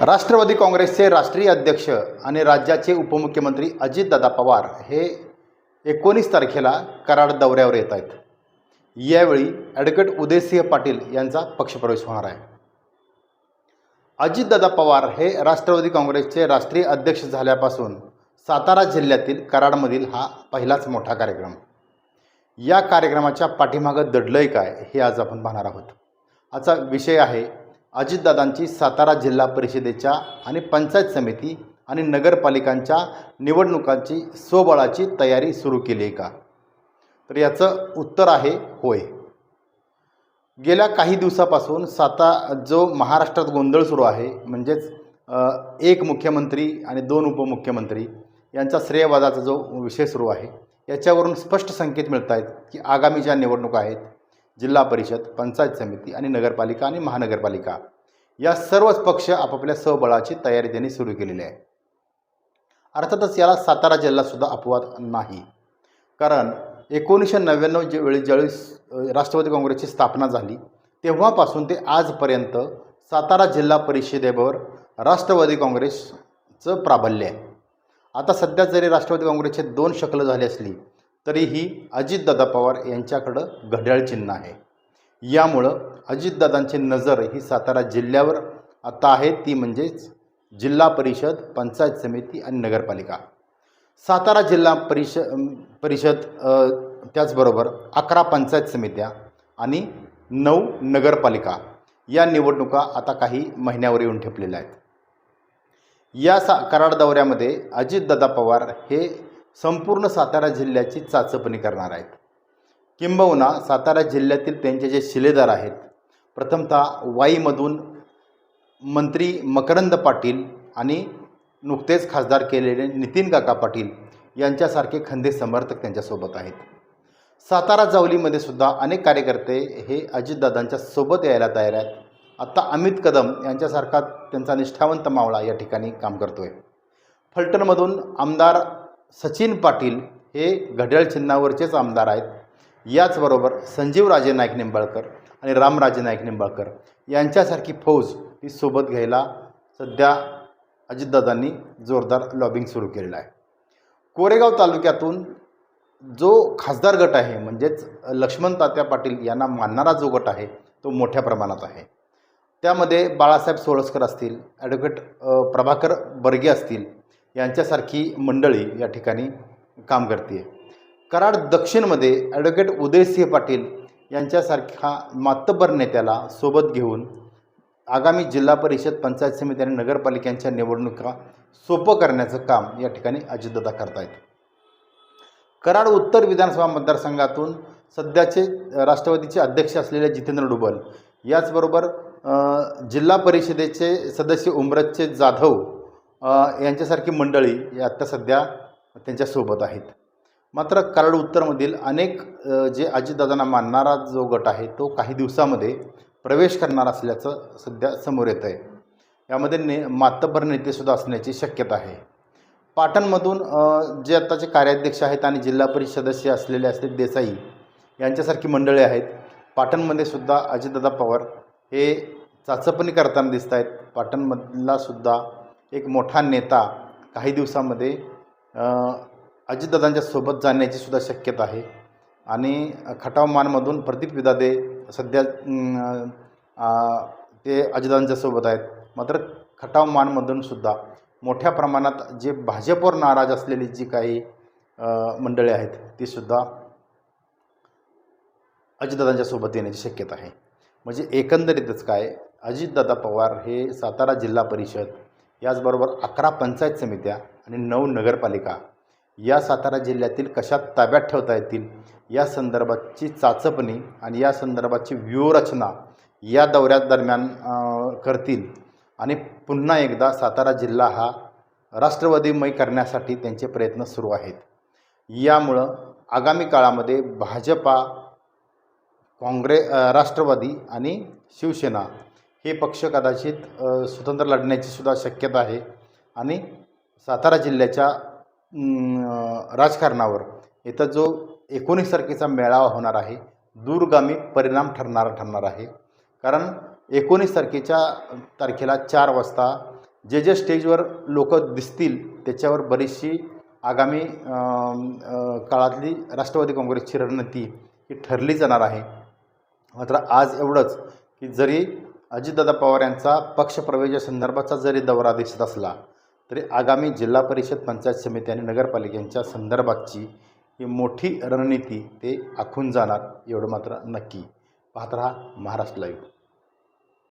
राष्ट्रवादी काँग्रेसचे राष्ट्रीय अध्यक्ष आणि राज्याचे उपमुख्यमंत्री अजितदादा पवार हे एकोणीस तारखेला कराड दौऱ्यावर येत आहेत. यावेळी ॲडव्होकेट उदयसिंह पाटील यांचा पक्षप्रवेश होणार आहे. अजितदादा पवार हे राष्ट्रवादी काँग्रेसचे राष्ट्रीय अध्यक्ष झाल्यापासून सातारा जिल्ह्यातील कराडमधील हा पहिलाच मोठा कार्यक्रम. या कार्यक्रमाच्या पाठीमागं दडलंय काय हे आज आपण पाहणार आहोत. आजचा विषय आहे अजितदादांची सातारा जिल्हा परिषदेच्या आणि पंचायत समिती आणि नगरपालिकांच्या निवडणुकांची स्वबळाची तयारी सुरू केली आहे का? तर याचं उत्तर आहे होय. गेल्या काही दिवसापासून साता जो महाराष्ट्रात गोंधळ सुरू आहे म्हणजेच एक मुख्यमंत्री आणि दोन उपमुख्यमंत्री यांचा श्रेयवादाचा जो विषय सुरू आहे याच्यावरून स्पष्ट संकेत मिळत आहेत की आगामी ज्या निवडणुका आहेत जिल्हा परिषद पंचायत समिती आणि नगरपालिका आणि महानगरपालिका. या सर्वच पक्ष आपापल्या सहबळाची तयारी त्यांनी सुरू केलेली आहे. अर्थातच याला सातारा जिल्हासुद्धा अपवाद नाही. कारण एकोणीसशे नव्याण्णव जे वेळी ज्यावेळी राष्ट्रवादी काँग्रेसची स्थापना झाली तेव्हापासून ते आजपर्यंत सातारा जिल्हा परिषदेवर राष्ट्रवादी काँग्रेसचं प्राबल्य आहे. आता सध्या जरी राष्ट्रवादी काँग्रेसचे दोन शकलं झाली असली तरीही अजितदादा पवार यांच्याकडं घड्याळ चिन्ह आहे. यामुळं अजितदादांची नजर ही सातारा जिल्ह्यावर आता आहे. ती म्हणजेच जिल्हा परिषद पंचायत समिती आणि नगरपालिका. सातारा जिल्हा परिष परिषद त्याचबरोबर अकरा पंचायत समित्या आणि नऊ नगरपालिका या निवडणुका आता काही महिन्यावर येऊन ठेपलेल्या आहेत. या सा कराड दौऱ्यामध्ये अजितदादा पवार हे संपूर्ण सातारा जिल्ह्याची चाचपणी करणार आहेत. किंबहुना सातारा जिल्ह्यातील त्यांचे जे शिलेदार आहेत प्रथमतः वाईमधून मंत्री मकरंद पाटील आणि नुकतेच खासदार केलेले नितीन काका पाटील यांच्यासारखे खंदे समर्थक त्यांच्यासोबत आहेत. सातारा जावलीमध्ये सुद्धा अनेक कार्यकर्ते हे अजितदादांच्या सोबत यायला तयार आहेत. आत्ता अमित कदम यांच्यासारखा त्यांचा निष्ठावंत मावळा या ठिकाणी काम करतो आहे फलटणमधून आमदार सचिन पाटील हे घड्याळ चिन्हावरचेच आमदार आहेत. याचबरोबर संजीवराजे नाईक निंबाळकर आणि रामराजे नाईक निंबाळकर यांच्यासारखी फौज ही सोबत घ्यायला सध्या अजितदादांनी जोरदार लॉबिंग सुरू केलेलं आहे. कोरेगाव तालुक्यातून जो खासदार गट आहे म्हणजेच लक्ष्मण तात्या पाटील यांना मानणारा जो गट आहे तो मोठ्या प्रमाणात आहे. त्यामध्ये बाळासाहेब सोळसकर असतील ॲडव्होकेट प्रभाकर बर्गे असतील यांच्यासारखी मंडळी या ठिकाणी काम करते कराड दक्षिणमध्ये ॲडव्होकेट उदयसिंह पाटील यांच्यासारख्या मातब्बर नेत्याला सोबत घेऊन आगामी जिल्हा परिषद पंचायत समिती आणि नगरपालिकांच्या निवडणुका सोपं करण्याचं काम या ठिकाणी अजितदादा करतायत. कराड उत्तर विधानसभा मतदारसंघातून सध्याचे राष्ट्रवादीचे अध्यक्ष असलेले जितेंद्र डुबल याचबरोबर जिल्हा परिषदेचे सदस्य उमरतचे जाधव यांच्यासारखी मंडळी आत्ता सध्या त्यांच्यासोबत आहेत. मात्र कराड उत्तरमधील अनेक जे अजितदादांना मानणारा जो गट आहे तो काही दिवसामध्ये प्रवेश करणार असल्याचं सध्या समोर येतं आहे यामध्ये ने मातब्बर नेतेसुद्धा असण्याची शक्यता आहे. पाटणमधून जे आत्ताचे कार्याध्यक्ष आहेत आणि जिल्हा परिषद सदस्य असलेले असतील देसाई यांच्यासारखी मंडळे आहेत. पाटणमध्ये सुद्धा अजितदादा पवार हे चाचपणी करताना दिसत आहेत पाटणमधलासुद्धा एक मोठा नेता काही दिवसामध्ये अजितदादांच्या सोबत जाण्याची सुद्धा शक्यता आहे. आणि खटाव मानमधून प्रदीप विदादे सध्या ते अजितदादांच्या सोबत आहेत. मात्र खटाव मानमधून सुद्धा मोठ्या प्रमाणात जे भाजपवर नाराज असलेली जी काही मंडळी आहेत ती सुद्धा अजितदादांच्या सोबत येण्याची शक्यता आहे. म्हणजे एकंदरीतच काय अजितदादा पवार हे सातारा जिल्हा परिषद याचबरोबर अकरा पंचायत समित्या आणि नऊ नगरपालिका या सातारा जिल्ह्यातील कशा ताब्यात ठेवता येतील या संदर्भाची चाचपणी आणि या संदर्भाची व्यूहरचना या दौऱ्यादरम्यान करतील. आणि पुन्हा एकदा सातारा जिल्हा हा राष्ट्रवादीमय करण्यासाठी त्यांचे प्रयत्न सुरू आहेत. यामुळं आगामी काळामध्ये भाजपा काँग्रे राष्ट्रवादी आणि शिवसेना हे पक्ष कदाचित स्वतंत्र लढण्याची सुद्धा शक्यता आहे. आणि सातारा जिल्ह्याच्या राजकारणावर इथं जो एकोणीस तारखेचा मेळावा होणार आहे दूरगामी परिणाम ठरणारा ठरणार आहे. कारण एकोणीस तारखेच्या तारखेला चार वाजता जे जे स्टेजवर लोक दिसतील त्याच्यावर बरीचशी आगामी काळातली राष्ट्रवादी काँग्रेसची रणनीती ही ठरली जाणार आहे. मात्र आज एवढंच की जरी अजितदादा पवार यांचा पक्षप्रवेशा संदर्भाचा जरी दौरा दिसत असला तरी आगामी जिल्हा परिषद पंचायत समिती आणि नगरपालिकांच्या संदर्भातची ही मोठी रणनीती ते आखून जाणार एवढं मात्र नक्की. पाहत राहा महाराष्ट्र लाईव्ह